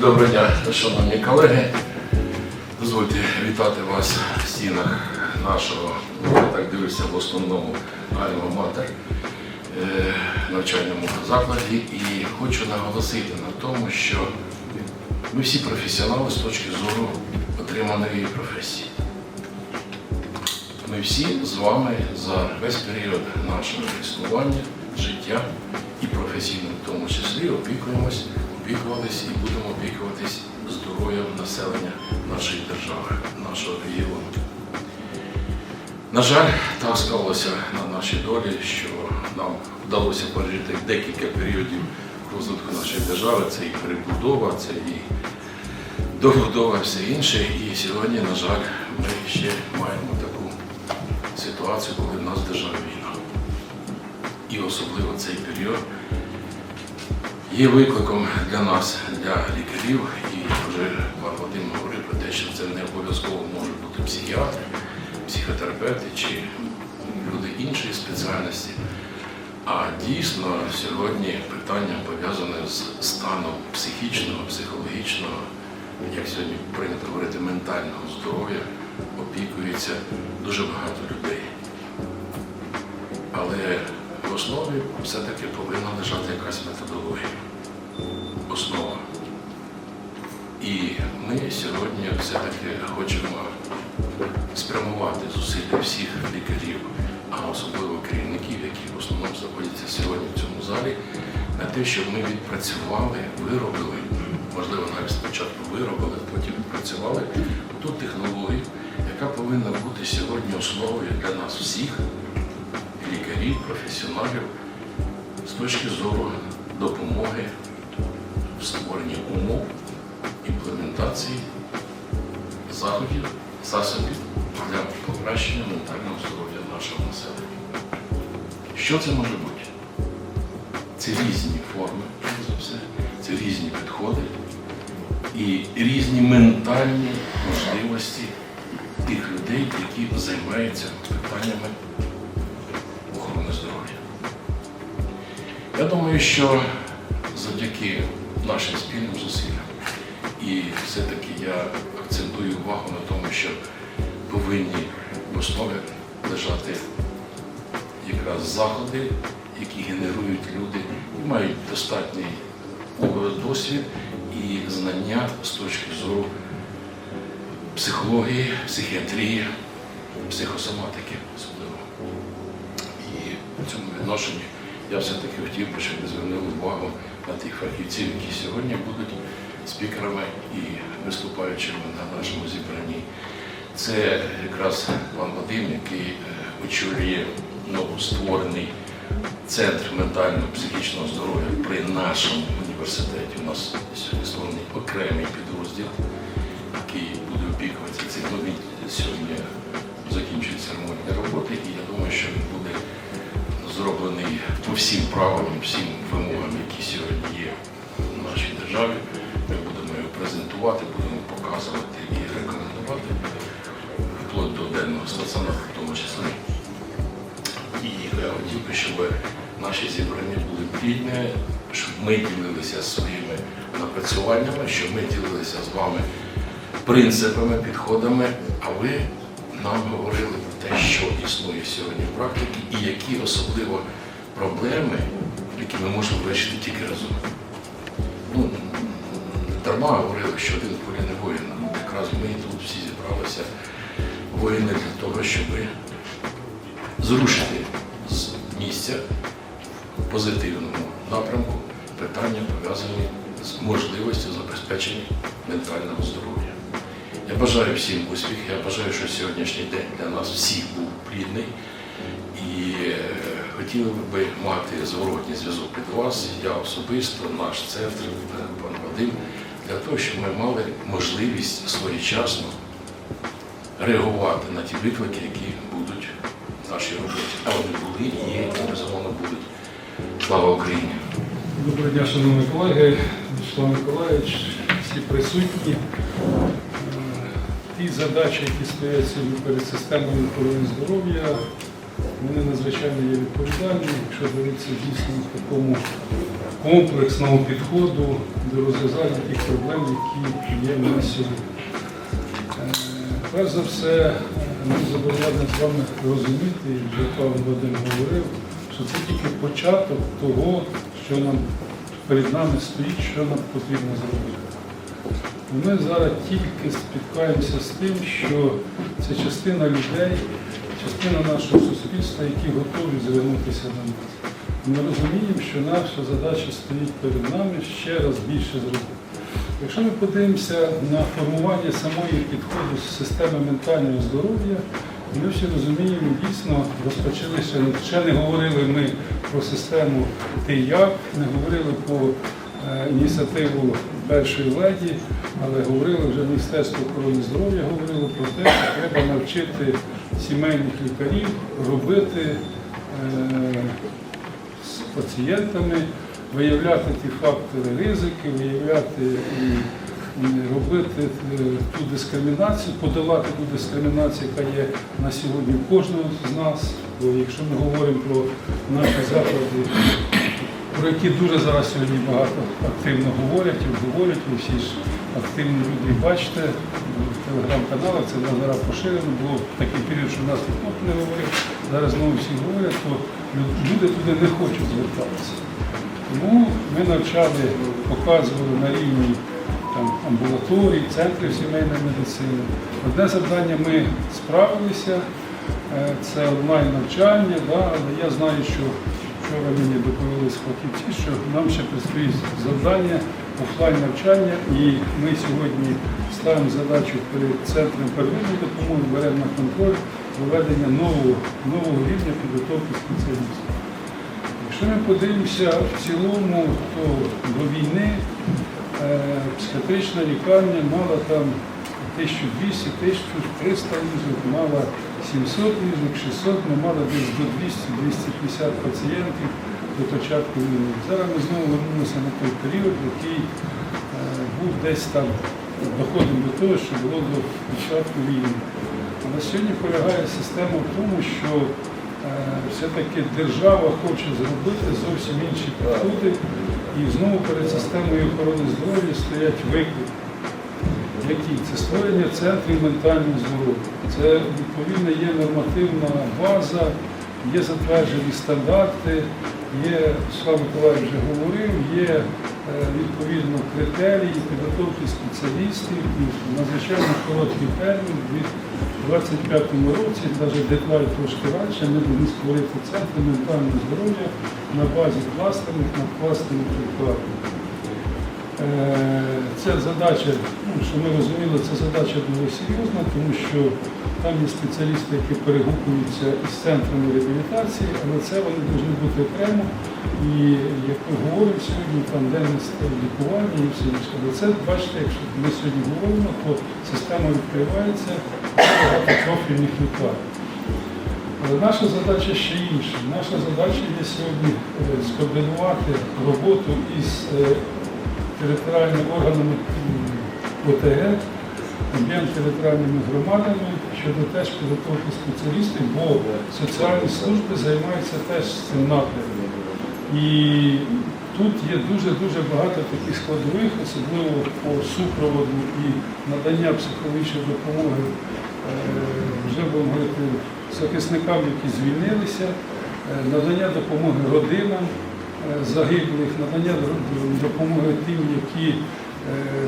Доброго дня, шановні колеги. Дозвольте вітати вас в стінах нашого, я так дивлюся, в основному альма-матер е, навчальному закладі. І хочу наголосити на тому, що ми всі професіонали з точки зору отриманої професії. Ми всі з вами за весь період нашого існування, життя і професійно в тому числі опікуємось, опікувались і будемо опікуватись здоров'ям населення нашої держави, нашого регіону. На жаль, так склалося на нашій долі, що нам вдалося пережити декілька періодів розвитку нашої держави. Це і перебудова, це і добудова, все інше. І сьогодні, на жаль, ми ще маємо таку ситуацію, коли в нас в державі війна. І особливо цей період є викликом для нас, для лікарів. І вже пан Вадим говорив про те, що це не обов'язково можуть бути психіатри, психотерапевти чи люди іншої спеціальності. А дійсно сьогодні питання пов'язане з станом психічного, психологічного, як сьогодні прийнято говорити, ментального здоров'я опікується дуже багато людей. Але в основі все-таки повинна лежати якась методологія. Основа. І ми сьогодні все-таки хочемо спрямувати зусилля всіх лікарів, а особливо керівників, які в основному знаходяться сьогодні в цьому залі, на те, щоб ми відпрацювали, виробили, можливо, навіть спочатку виробили, потім відпрацювали ту технологію, яка повинна бути сьогодні основою для нас всіх, лікарів, професіоналів, з точки зору допомоги в створенні умов імплементації заходів, засобів для покращення ментального здоров'я нашого населення. Що це може бути? Це різні форми, за все, це різні підходи і різні ментальні можливості тих людей, які займаються питаннями Я думаю, що завдяки нашим спільним зусиллям і все-таки я акцентую увагу на тому, що повинні в основі лежати якраз заходи, які генерують люди і мають достатній досвід і знання з точки зору психології, психіатрії, психосоматики особливо. І в цьому відношенні я все-таки хотів би, щоб ви звернули увагу на тих фахівців, які сьогодні будуть спікерами і виступаючими на нашому зібранні. Це якраз пан Вадим, який е, очолює новостворений центр ментально-психічного здоров'я при нашому університеті. У нас сьогодні створений окремий підрозділ, який буде опікуватися цим. Ну, він сьогодні закінчується ремонтні роботи, і я думаю, що він буде зроблений по всім правилам, всім вимогам, які сьогодні є в нашій державі. Ми будемо його презентувати, будемо показувати і рекомендувати вплоть до денного стаціонару в тому числі. І я хотів би, щоб наші зібрання були плідні, щоб ми ділилися своїми напрацюваннями, щоб ми ділилися з вами принципами, підходами, а ви нам говорили про те, що існує сьогодні в практиці і які особливо проблеми, які ми можемо вирішити тільки разом. Ну, дарма говорили, що один полі не воїн. Ну, Якраз ми тут всі зібралися воїни для того, щоб зрушити з місця в позитивному напрямку питання, пов'язані з можливістю забезпечення ментального здоров'я. Я бажаю всім успіхів, я бажаю, що сьогоднішній день для нас всіх був плідний. І е, хотіли би мати зворотній зв'язок від вас, я особисто, наш центр, пан Вадим, для того, щоб ми мали можливість своєчасно реагувати на ті виклики, які будуть в нашій роботі. А вони були, є і безумовно будуть. Слава Україні! Доброго дня, шановні колеги, Вячеслав Миколаївич, всі присутні. Ті задачі, які стоять сьогодні перед системою охорони здоров'я, вони надзвичайно є відповідальні. Якщо дивитися дійсно в такому комплексного підходу до розв'язання тих проблем, які є в нас сьогодні. Е, Перш за все, ми зобов'язані з вами розуміти, вже пан Вадим говорив, що це тільки початок того, що нам перед нами стоїть, що нам потрібно зробити. Ми зараз тільки спіткаємося з тим, що це частина людей, частина нашого суспільства, які готові звернутися до нас. Ми розуміємо, що наша задача стоїть перед нами ще раз більше зробити. Якщо ми подивимося на формування самої підходу з системи ментального здоров'я, ми всі розуміємо, дійсно розпочали ще, не говорили ми про систему ТИЯП, не говорили про е, ініціативу першої леді, але говорили вже Міністерство охорони здоров'я говорило про те, що треба навчити сімейних лікарів робити е, з пацієнтами, виявляти ті фактори ризики, виявляти і робити е, ту дискримінацію, подавати ту дискримінацію, яка є на сьогодні у кожного з нас. Бо якщо ми говоримо про наші заклади, про які дуже зараз сьогодні багато активно говорять і обговорять, ви всі ж активні люди бачите в телеграм-каналах, це зараз поширено, було такий період, що в нас ніхто не говорив, зараз знову всі говорять, то люди туди не хочуть звертатися. Тому ми навчали, показували на рівні там, амбулаторій, центрів сімейної медицини. Одне завдання ми справилися, е, це онлайн навчання, да, але я знаю, що вчора мені доповіли з фахівці, що нам ще предстоїть завдання офлайн навчання, і ми сьогодні ставимо задачу перед центром первинної допомоги, беремо на контроль проведення нового, нового рівня підготовки спеціалістів. Якщо ми подивимося в цілому, то до війни е, психіатрична лікарня мала там 1200-1300 мала 700 ліжок, 600, ми мали десь до 200-250 пацієнтів до початку війни. Зараз ми знову вернулися на той період, який е, був десь там, доходимо до того, що було до початку війни. Але сьогодні полягає система в тому, що е, все-таки держава хоче зробити зовсім інші підходи, і знову перед системою охорони здоров'я стоять виклики. Які? Це створення центрів ментального здоров'я. Це відповідно є нормативна база, є затверджені стандарти, є, Слава Миколаївич вже говорив, є е, відповідно критерії підготовки спеціалістів надзвичайно короткий термін від 25-му році, навіть декларі трошки раніше, ми будемо створити центри ментального здоров'я на базі кластерних, надкластерних лікарень. Е, Це задача, ну, що ми розуміли, це задача дуже серйозна, тому що там є спеціалісти, які перегукуються із центрами реабілітації, але це вони повинні бути окремо. І як ми говоримо сьогодні, там денність лікування і все інше. Але це, бачите, якщо ми сьогодні говоримо, то система відкривається багато профільних лікарень. Але наша задача ще інша. Наша задача є сьогодні е, скоординувати роботу із е, територіальними органами ОТГ, об'єм територіальними громадами щодо теж підготовки спеціалістів, бо соціальні служби займаються теж цим напрямком. І тут є дуже-дуже багато таких складових, особливо по супроводу і надання психологічної допомоги, е, вже будемо говорити, захисникам, які звільнилися, е, надання допомоги родинам загиблих, надання допомоги тим, які е,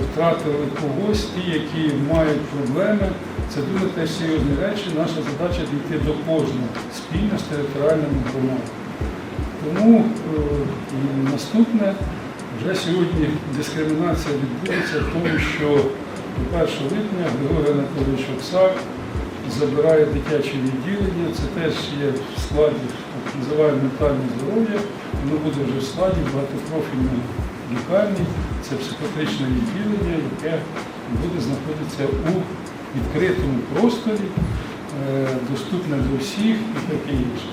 втратили когось, ті, які мають проблеми. Це дуже теж серйозні речі. Наша задача дійти до кожного спільно з територіальними громадами. Тому е, наступне, вже сьогодні дискримінація відбудеться в тому, що 1 липня Григорій Анатолійович Оксак забирає дитяче відділення. Це теж є в складі, так називаємо ментальне здоров'я, воно буде вже в складі багатопрофільної лікарні. Це психіатричне відділення, яке буде знаходитися у відкритому просторі, е, доступне до всіх і таке інше.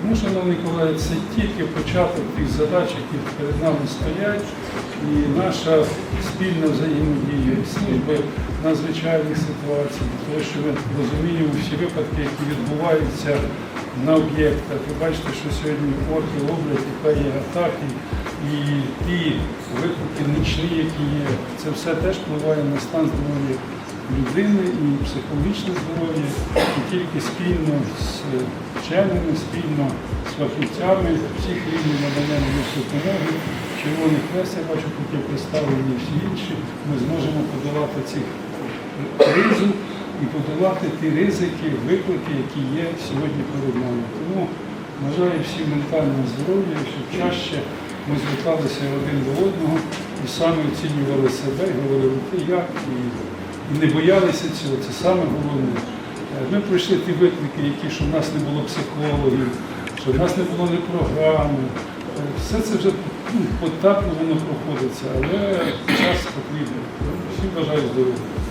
Тому, шановні колеги, це тільки початок тих задач, які перед нами стоять, і наша спільна взаємодія служби надзвичайних ситуацій, тому що ми розуміємо всі випадки, які відбуваються на об'єктах. Ви бачите, що сьогодні орки роблять, яка є атаки, і ті виклики нічні, які є, це все теж впливає на стан здоров'я людини і психологічне здоров'я, і тільки спільно з вченими, спільно з фахівцями всіх рівнів медичної допомоги, Червоний Хрест, я бачу, тут є представлені всі інші, ми зможемо подолати ці кризу і подолати ті ризики, виклики, які є сьогодні перед нами. Тому бажаю всім ментального здоров'я, щоб чаще ми зверталися один до одного і самі оцінювали себе, і говорили ти як, і, і не боялися цього. Це саме головне. Е, Ми пройшли ті виклики, які що в нас не було психологів, що в нас не було ні програми. Е, Все це вже ну, поетапно воно проходиться, але час потрібен. Всім бажаю здоров'я.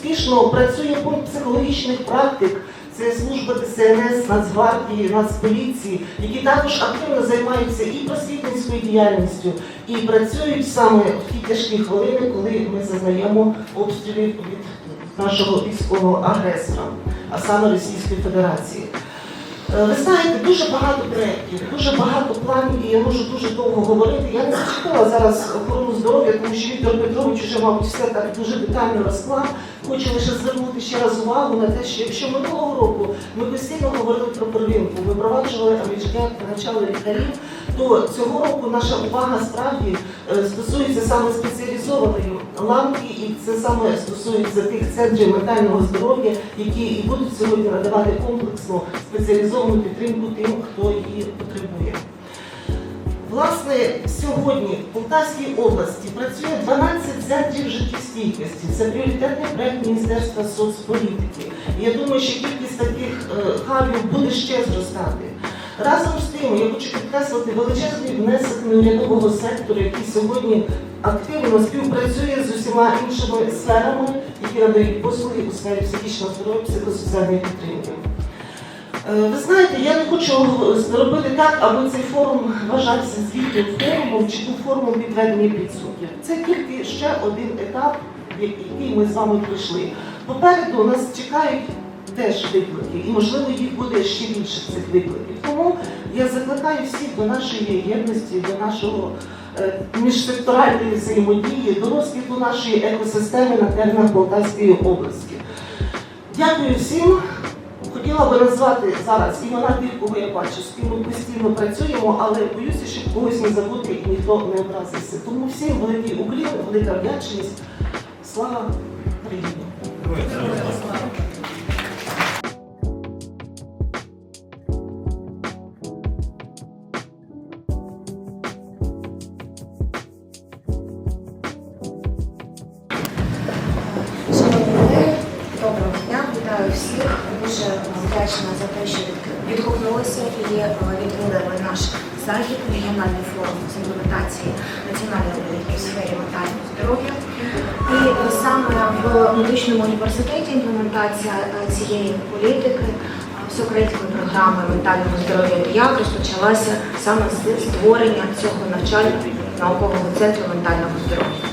Успішно працює пункт психологічних практик. Це служба ДСНС, Нацгвардії, Нацполіції, які також активно займаються і просвітницькою діяльністю, і працюють саме в ті тяжкі хвилини, коли ми зазнаємо обстрілів від нашого військового агресора, а саме Російської Федерації. Е, Ви знаєте, дуже багато проєктів, дуже багато планів, і я можу дуже довго говорити. Я не зачепила зараз охорону здоров'я, тому що Віктор Петрович вже, мабуть, все так дуже детально розклав. Хочу лише звернути ще раз увагу на те, що якщо минулого року ми постійно говорили про первинку, ми впроваджували аміждяк, навчали лікарів, то цього року наша увага справді е, стосується саме спеціалізованої ланки, і це саме стосується тих центрів ментального здоров'я, які і будуть сьогодні надавати комплексну спеціалізовану підтримку тим, хто її потребує. Власне, сьогодні в Полтавській області працює 12 центрів життєстійкості. Це пріоритетний проект Міністерства соцполітики. Я думаю, що кількість таких е, хабів буде ще зростати. Разом з тим, я хочу підкреслити величезний внесок неурядового сектору, який сьогодні активно співпрацює з усіма іншими сферами, які надають послуги у сфері психічного здоров'я, психосоціальної підтримки. Е, Ви знаєте, я не хочу зробити так, аби цей форум вважався звітним форумом чи був форумом підведення підсумків. Це тільки ще один етап, який ми з вами пройшли. Попереду нас чекають теж виклики, і можливо їх буде ще більше цих викликів. Тому я закликаю всіх до нашої єдності, до нашого міжсекторальної взаємодії, до розквіту нашої екосистеми на теренах Полтавської області. Дякую всім. Хотіла би назвати зараз імена тих, кого я бачу, з ким ми постійно працюємо, але боюся, щоб когось не забути і ніхто не образився. Тому всім великий уклін, велика вдячність. Слава Україні! Те, що відгукнулися і відвідали наш захід, регіональний форум з імплементації національної політики в сфері ментального здоров'я. І е, саме в медичному університеті імплементація е, цієї політики е, всеукраїнської програми ментального здоров'я ДІАК розпочалася саме з створення цього навчального наукового центру ментального здоров'я.